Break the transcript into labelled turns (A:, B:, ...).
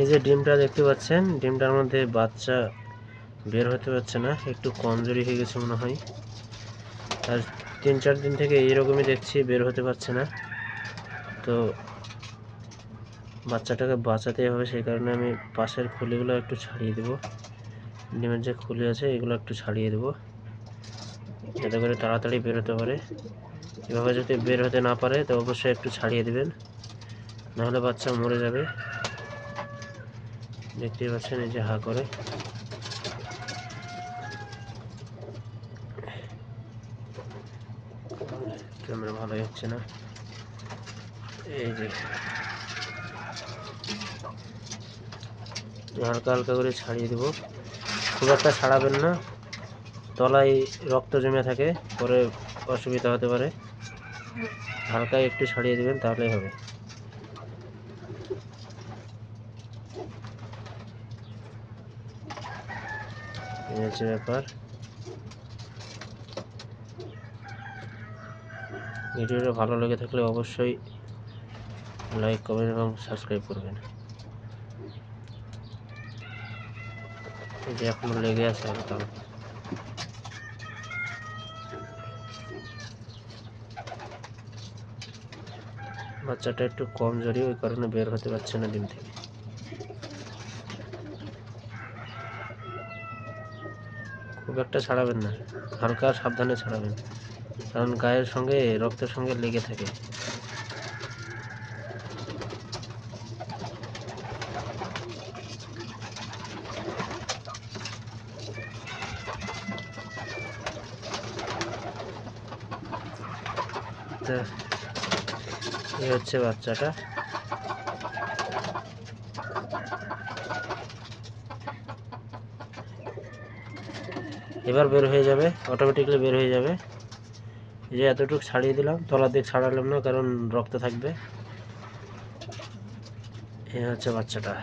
A: এই যে ডিমটা দেখতে পাচ্ছেন, ডিমটার মধ্যে বাচ্চা বের হতে পারছে না, একটু কমজোরি হয়ে গেছে মনে হয়। আর তিন চার দিন থেকে এইরকমই দেখছি, বের হতে পারছে না। তো বাচ্চাটাকে বাঁচাতে হবে, সেই কারণে আমি পাশের খুলিগুলো একটু ছাড়িয়ে দেবো। ডিমের যে খুলি আছে, এগুলো একটু ছাড়িয়ে দেবো। যাতে করে তাড়াতাড়ি বেরোতে পারে। এভাবে যদি বের হতে না পারে, তো অবশ্যই একটু ছাড়িয়ে দেবেন। নাহলে বাচ্চা মরে যাবে। দেখতেই পাচ্ছেন এই যে হা করে। ক্যামেরা ভালোই হচ্ছে না। এই যে। হালকা হালকা করে ছাড়িয়ে দেবো। খুব একটা ছাড়াবেন না। তলায় রক্ত জমে থাকে, পরে অসুবিধা হতে পারে। হালকা একটু ছাড়িয়ে দেবেন, তাহলেই হবে। হচ্ছে ব্যাপার। ভিডিওটা ভালো লেগে থাকলে অবশ্যই লাইক কমেন্ট এবং সাবস্ক্রাইব করবেন। যে এখনও লেগে আছে হালকা। বাচ্চাটা একটু কম ওই কারণে বের হতে পারছে না ডিম থেকে। খুব একটা ছাড়াবেন না। হালকা সাবধানে ছাড়াবেন। কারণ গায়ের সঙ্গে, রক্তের সঙ্গে লেগে থাকে। হচ্ছে বাচ্চাটা। এবার বের হয়ে যাবে অটোমেটিকলি বের হয়ে যাবে। যে এতটুকু ছাড়িয়ে দিলাম, তলার দিক ছাড়ালাম না, কারণ রক্ত থাকবে। এ হচ্ছে বাচ্চাটা।